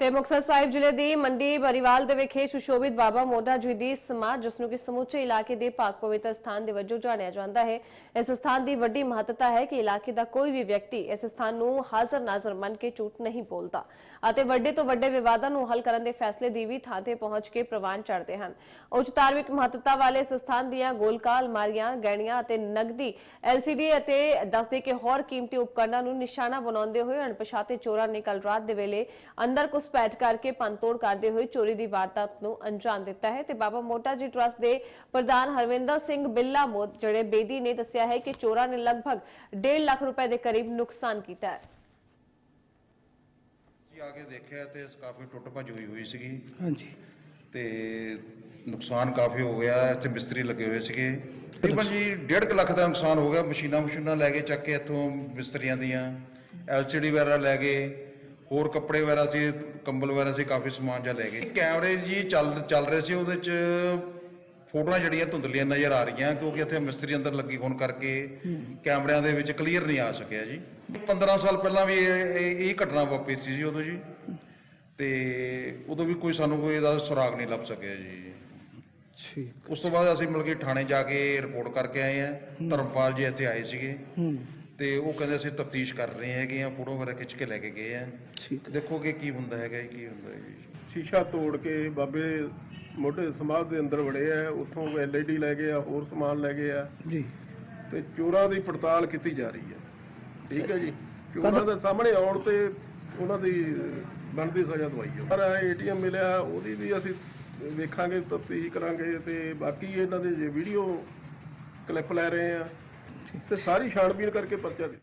ਤੇ ਮੁਕਤਸਰ ਸਾਹਿਬ ਜ਼ਿਲ੍ਹੇ ਦੀ ਮੰਡੀ ਬਰੀਵਾਲ ਦੇ ਵਿਖੇ ਸੁਸ਼ੋਭਿਤ ਬਾਬਾ ਮੋਢਾ ਜੀ ਦੀ ਸਮਾਧ, ਜਿਸ ਨੂੰ ਕਿ ਸਮੁੱਚੇ ਇਲਾਕੇ ਦੇ ਪਾਕ ਪਵਿੱਤਰ ਸਥਾਨ ਦੇ ਵਜੋਂ ਜਾਣਿਆ ਜਾਂਦਾ ਹੈ। ਇਸ ਸਥਾਨ ਦੀ ਵੱਡੀ ਮਹੱਤਤਾ ਹੈ ਕਿ ਇਲਾਕੇ ਦਾ ਕੋਈ ਵੀ ਵਿਅਕਤੀ ਇਸ ਸਥਾਨ ਨੂੰ ਹਾਜ਼ਰ ਨਾਜ਼ਰ ਮੰਨ ਕੇ ਝੂਠ ਨਹੀਂ ਬੋਲਦਾ ਅਤੇ ਵੱਡੇ ਤੋਂ ਵੱਡੇ ਵਿਵਾਦਾਂ ਨੂੰ ਹੱਲ ਕਰਨ ਦੇ ਫੈਸਲੇ ਦੀ ਵੀ ਥਾਂ ਤੇ ਪਹੁੰਚ ਕੇ ਪ੍ਰਵਾਨ ਚੜ੍ਹਦੇ ਹਨ। ਉੱਚ ਧਾਰਮਿਕ ਮਹੱਤਤਾ ਵਾਲੇ ਇਸ ਸਥਾਨ ਦੀਆਂ ਗੋਲਕਾਂ ਮਾਰੀਆਂ, ਗਹਿਣੀਆਂ ਅਤੇ ਨਗਦੀ, ਐਲਸੀਡੀ ਅਤੇ ਦੱਸਦੇ ਕਿ ਹੋਰ ਕੀਮਤੀ ਉਪਕਰਨਾਂ ਨੂੰ ਨਿਸ਼ਾਨਾ ਬਣਾਉਂਦੇ ਹੋਏ ਅਣਪਛਾਤੇ ਚੋਰਾਂ ਨੇ ਕੱਲ ਰਾਤ ਦੇ ਵੇਲੇ ਅੰਦਰ ਘੁਸਪੈਠ ਕਰਕੇ ਪੰਤੋੜ ਕਰਦੇ ਹੋਏ ਚੋਰੀ ਦੀ ਵਾਰਦਾਤ ਨੂੰ ਅੰਜਾਮ ਦਿੱਤਾ ਹੈ ਤੇ ਬਾਬਾ ਮੋਟਾ ਜੀ ਟਰਸਟ ਦੇ ਪ੍ਰਧਾਨ ਹਰਵਿੰਦਰ ਸਿੰਘ ਬਿੱਲਾ ਮੋਦ ਜਿਹੜੇ ਬੇਦੀ ਨੇ ਦੱਸਿਆ ਹੈ ਕਿ ਚੋਰਾਂ ਨੇ ਲਗਭਗ 1.5 ਲੱਖ ਰੁਪਏ ਦੇ ਕਰੀਬ ਨੁਕਸਾਨ ਕੀਤਾ ਹੈ। ਅਸੀਂ ਆ ਕੇ ਦੇਖਿਆ ਤੇ ਕਾਫੀ ਟੁੱਟ ਭੱਜ ਹੋਈ ਹੋਈ ਸੀਗੀ। ਹਾਂਜੀ। ਤੇ ਨੁਕਸਾਨ ਕਾਫੀ ਹੋ ਗਿਆ ਇੱਥੇ ਮਿਸਤਰੀ ਲੱਗੇ ਹੋਏ ਸੀਗੇ। ਤਕਰੀਬਨ ਜੀ 1.5 ਲੱਖ ਦਾ ਨੁਕਸਾਨ ਹੋ ਗਿਆ ਮਸ਼ੀਨਾਂ ਮਸ਼ੀਨਾਂ ਲੈ ਕੇ ਚੱਕ ਕੇ ਇੱਥੋਂ ਮਿਸਤਰੀਆਂ ਦੀਆਂ ਐਲਸੀਡੀ ਵਗੈਰਾ ਲੈ ਗਏ। ਹੋਰ ਕੱਪੜੇ ਵਗੈਰਾ ਸੀ ਕੰਬਲ ਵਗੈਰਾ ਸੀ ਕਾਫੀ ਸਮਾਨ ਜਿਹਾ ਲੈ ਗਏ। ਕੈਮਰੇ ਜੀ ਚੱਲ ਚੱਲ ਰਹੇ ਸੀ ਉਹਦੇ 'ਚ ਫੋਟੋਆਂ ਜਿਹੜੀਆਂ ਧੁੰਦਲੀਆਂ ਨਜ਼ਰ ਆ ਰਹੀਆਂ ਕਿਉਂਕਿ ਇੱਥੇ ਮਿਸਤਰੀ ਅੰਦਰ ਲੱਗੀ ਹੋਣ ਕਰਕੇ ਕੈਮਰਿਆਂ ਦੇ ਵਿੱਚ ਕਲੀਅਰ ਨਹੀਂ ਆ ਸਕਿਆ ਜੀ। 15 ਸਾਲ ਪਹਿਲਾਂ ਵੀ ਇਹ ਇਹ- ਘਟਨਾ ਵਾਪਰੀ ਸੀ ਜੀ ਉਦੋਂ ਜੀ। ਤੇ ਉਦੋਂ ਵੀ ਕੋਈ ਸਾਨੂੰ ਕੋਈ ਇਹਦਾ ਸੁਰਾਗ ਨਹੀਂ ਲੱਭ ਸਕਿਆ ਜੀ। ਠੀਕ। ਉਸ ਤੋਂ ਬਾਅਦ ਅਸੀਂ ਮਿਲ ਕੇ ਥਾਣੇ ਜਾ ਕੇ ਰਿਪੋਰਟ ਕਰਕੇ ਆਏ ਆ। ਧਰਮਪਾਲ ਜੀ ਇੱਥੇ ਆਏ ਸੀਗੇ। ਤੇ ਉਹ ਕਹਿੰਦੇ ਅਸੀਂ ਤਫਤੀਸ਼ ਕਰ ਰਹੇ ਹੈਗੇ ਆ ਫੋਟੋ ਵਗੈਰਾ ਖਿੱਚ ਕੇ ਲੈ ਕੇ ਗਏ ਆ ਠੀਕ ਦੇਖੋ ਕਿ ਕੀ ਹੁੰਦਾ ਹੈਗਾ ਜੀ ਕੀ ਹੁੰਦਾ ਹੈ ਜੀ। ਸ਼ੀਸ਼ਾ ਤੋੜ ਕੇ ਬਾਬੇ ਮੋਢੇ ਸਮਾਧ ਦੇ ਅੰਦਰ ਵੜੇ ਆ ਉੱਥੋਂ ਐਲਈਡੀ ਲੈ ਗਏ ਆ ਹੋਰ ਸਮਾਨ ਲੈ ਗਏ ਆ। ਜੀ। ਤੇ ਚੋਰਾਂ ਦੀ ਪੜਤਾਲ ਕੀਤੀ ਜਾ ਰਹੀ ਹੈ। ਠੀਕ ਹੈ ਜੀ। ਚੋਰਾਂ ਦੇ ਸਾਹਮਣੇ ਆਉਣ ਤੇ ਉਹਨਾਂ ਦੀ ਬਣਦੀ ਸਜ਼ਾ ਦਵਾਈ ਹੈ। ਪਰ ਏਟੀਐਮ ਮਿਲਿਆ ਉਹਦੀ ਵੀ ਅਸੀਂ ਵੇਖਾਂਗੇ ਤਫਤੀਸ਼ ਕਰਾਂਗੇ ਤੇ ਬਾਕੀ ਇਹਨਾਂ ਦੇ ਜੇ ਵੀਡੀਓ ਕਲਿੱਪ ਲੈ ਰਹੇ ਆ। ਤੇ ਸਾਰੀ ਛਾਣਬੀਣ ਕਰਕੇ ਪਰਚਾ ਦੇ